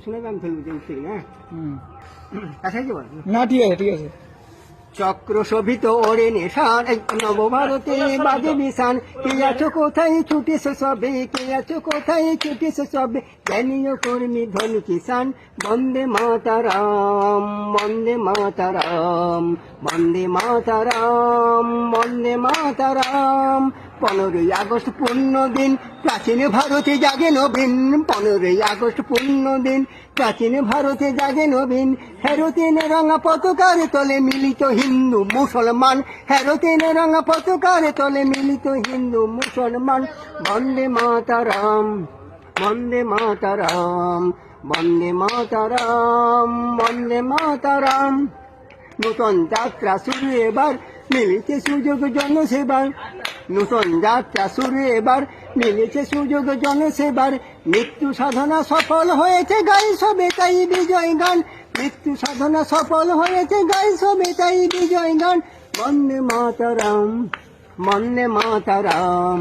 না ঠিক আছে ঠিক আছে। চক্র শোভিত ওরে নিশান নবভারতে বাজে বিশান কে আছো কোথায়? ছুটিস সবে। কে আছো কোথায়? ছুটিস সবে। জ্ঞানীয় কর্মী ধন কিষান বন্দে মাতারাম বন্দে মাতারাম বন্দে মাতারাম বন্দে মাতারাম। পনেরোই আগস্ট পূর্ণ দিন, প্রাচীন ভারতে জাগে নবীন। পনেরোই আগস্ট পূর্ণ দিন, প্রাচীন ভারতে জাগে নবীন। হেরোতিন রঙা পতাকার তলে মিলিত হিন্দু মুসলমান। হেরোতিন রঙা পতাকার তলে মিলিত হিন্দু মুসলমান। বন্দে মাতারাম বন্দে মাতারাম বন্দে মাতারাম বন্দে মাতারাম। নূতন যাত্রা শুরু এবার মিলেছে সুযোগ জনসেবার। নূতন যাত্রা শুরু এবার মিলেছে সুযোগ জনসেবার মৃত্যু সাধনা সফল হয়েছে, গাই সবে তাই বিজয় গান। মৃত্যু সাধনা সফল হয়েছে, গাই সবে তাই বিজয় গান। বন্দে মাতারাম বন্দে মাতারাম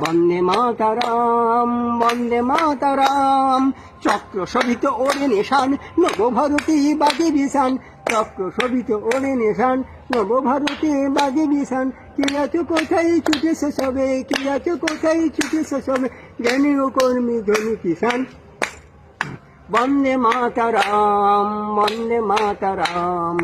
বন্দে মাতারাম বন্দে মাতারাম। চক্র শোভিত ওরে নিশান, নবভারতী বাজে বিশান। চক্র শোভিত ওরে নেশান নবভারতে বাজে বিশান কে আছো কোথায় সে সবে কে আছো কোথায় সে সবে জ্ঞানী ও কর্মী ধনী কিষান বন্দে মাতারাম বন্দে মাতারাম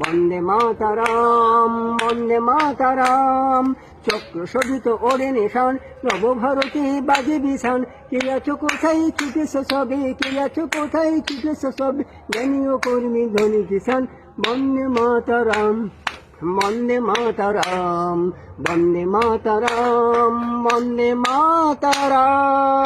বন্দে মাতারাম বন্দে মাতারাম চক্র শোভিত ওরে নিশান নবভারতী বাজে বিশান কে আছো কোথায় ছুটেছ সবে কে আছো কোথায় ছুটেছ সবে জ্ঞানীয় কর্মী ধনী কিষান বন্দে মাতারাম বন্দে মাতারাম বন্দে মাতারাম বন্দে মাতারাম